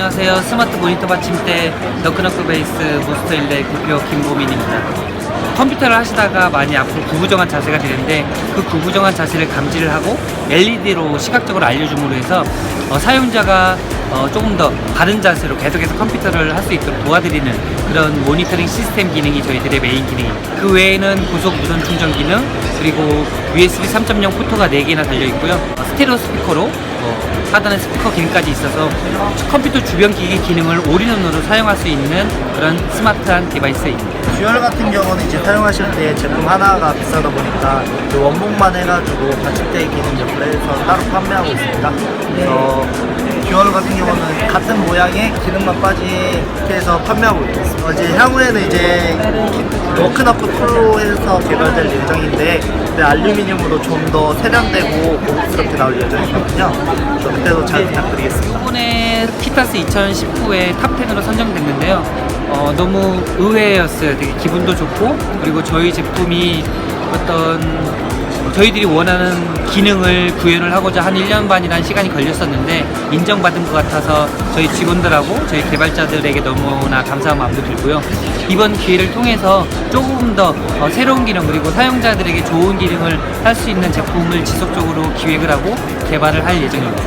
안녕하세요. 스마트 모니터 받침대 너크너크 베이스 모스터 일렉 대표 김보민입니다. 컴퓨터를 하시다가 많이 앞으로 구부정한 자세가 되는데 그 구부정한 자세를 감지를 하고 LED로 시각적으로 알려줌으로 해서 어, 사용자가 어, 조금 더 바른 자세로 계속해서 컴퓨터를 할 수 있도록 도와드리는 그런 모니터링 시스템 기능이 저희들의 메인 기능입니다. 그 외에는 고속 무선 충전 기능 그리고 USB 3.0 포트가 4개나 달려 있고요. 어, 스테레오 스피커로 어, 하단에 스피커 기능까지 있어서 컴퓨터 주변 기기 기능을 올인원으로 사용할 수 있는 그런 스마트한 디바이스입니다. 듀얼 같은 경우는 이제 사용하실 때 제품 하나가 비싸다 보니까 그 원목만 해가지고 받침대 기능 역할을 해서 따로 판매하고 있습니다. 그래서 듀얼 같은 경우는 같은 모양의 기능만 빠진 이렇게 해서 판매하고 있습니다. 어, 이제 향후에는 이제 워크너크 툴로 해서 개발될 예정인데 근데 알루미늄으로 좀 더 세련되고 고급스럽게 나올 예정이거든요. 그래서 그때도 잘 부탁드리겠습니다. 이번에 키타스 2019에 탑10으로 선정됐는데요. 어, 너무 의외였어요. 되게 기분도 좋고 그리고 저희 제품이 어떤 저희들이 원하는 기능을 구현을 하고자 한 1년 반이라는 시간이 걸렸었는데 인정받은 것 같아서 저희 직원들하고 저희 개발자들에게 너무나 감사한 마음도 들고요. 이번 기회를 통해서 조금 더 어, 새로운 기능 그리고 사용자들에게 좋은 기능을 할 수 있는 제품을 지속적으로 기획을 하고 개발을 할 예정입니다.